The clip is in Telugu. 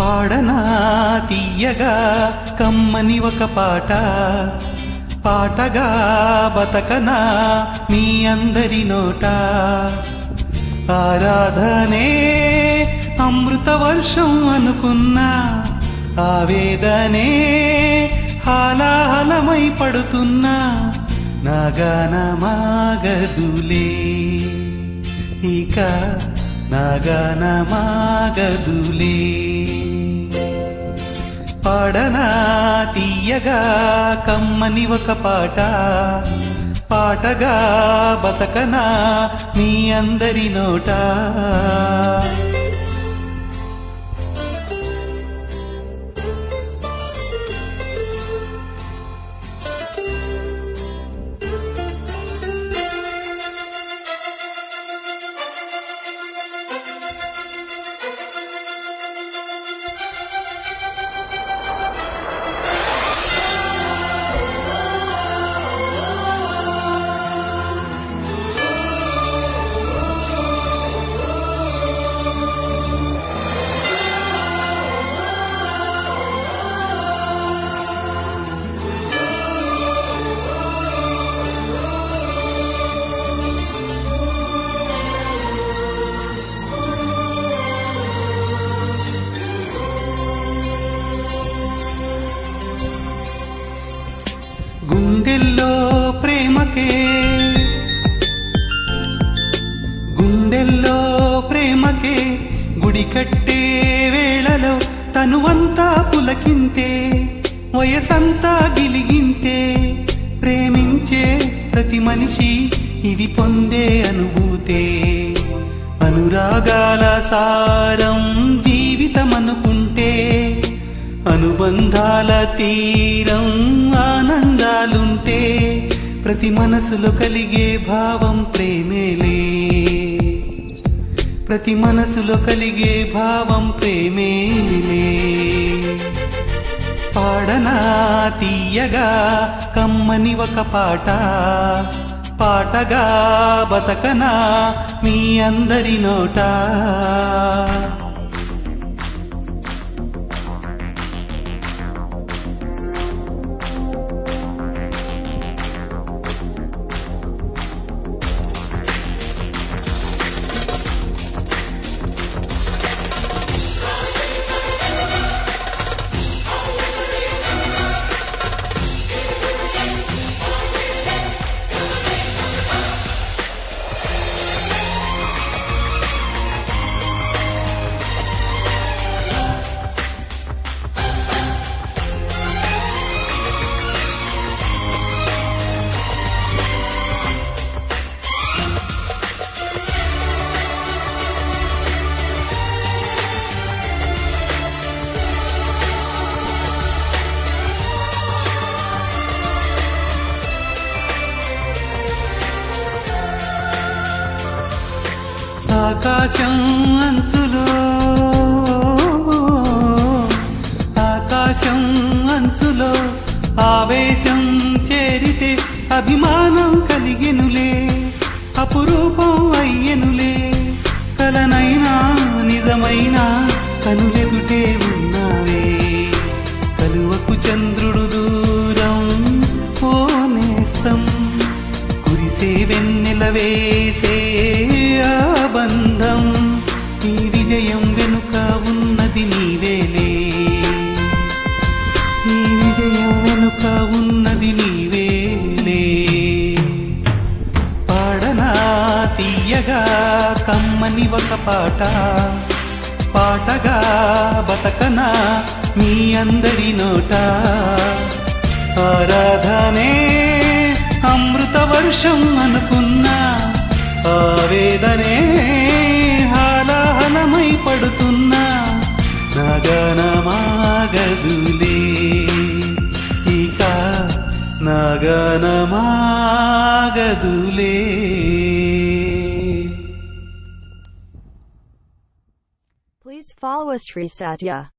పాడనా తీయగా కమ్మని ఒక పాట. పాటగా బతకనా మీ అందరి నోట. ఆరాధనే అమృత వర్షం అనుకున్నా. ఆవేదనే హాలాహలమై పడుతున్నా. నాగానమాగదులే ఇక నాగానమాగదులే పాడనా? తీయగా కమ్మని ఒక పాట. పాటగా బతకనా మీ అందరి నోట? గుండెల్లో ప్రేమకే. గుండెల్లో ప్రేమకే గుడి కట్టే వేళలో తనువంతా పులకింతే వయసంతా గిలిగింతే ప్రేమించే ప్రతి మనిషి ఇది పొందే అనుభూతే. అనురాగాల సారం జీవితం అనుకుంటే అనుబంధాల తీరం ప్రతి మనసులో కలిగే భావం ప్రేమేలే. ప్రతి మనసులో కలిగే భావం ప్రేమేలే పాడనా తీయగా కమ్మని ఒక పాట. పాటగా బతకనా మీ అందరి నోట. ఆకాశం అంచులో. ఆకాశం అంచులో ఆవేశం చేరితే అభిమానం కలిగెనులే అపురూపం అయ్యెనులే. కలనైనా నిజమైన కనులెదుటే ఉన్నావే. కలువకు చంద్రుడు దూరం ఓ నేస్తం. కురిసే వెన్నెలవే అని ఒక పాట. పాటగా బతకనా మీ అందరి నోట. ఆరాధనే అమృత వర్షం అనుకున్నా. ఆవేదనే హాలాహలమై పడుతున్నా. నగనమాగదులే. ఇక నగనమాగదులే. Follow us Sri Satya.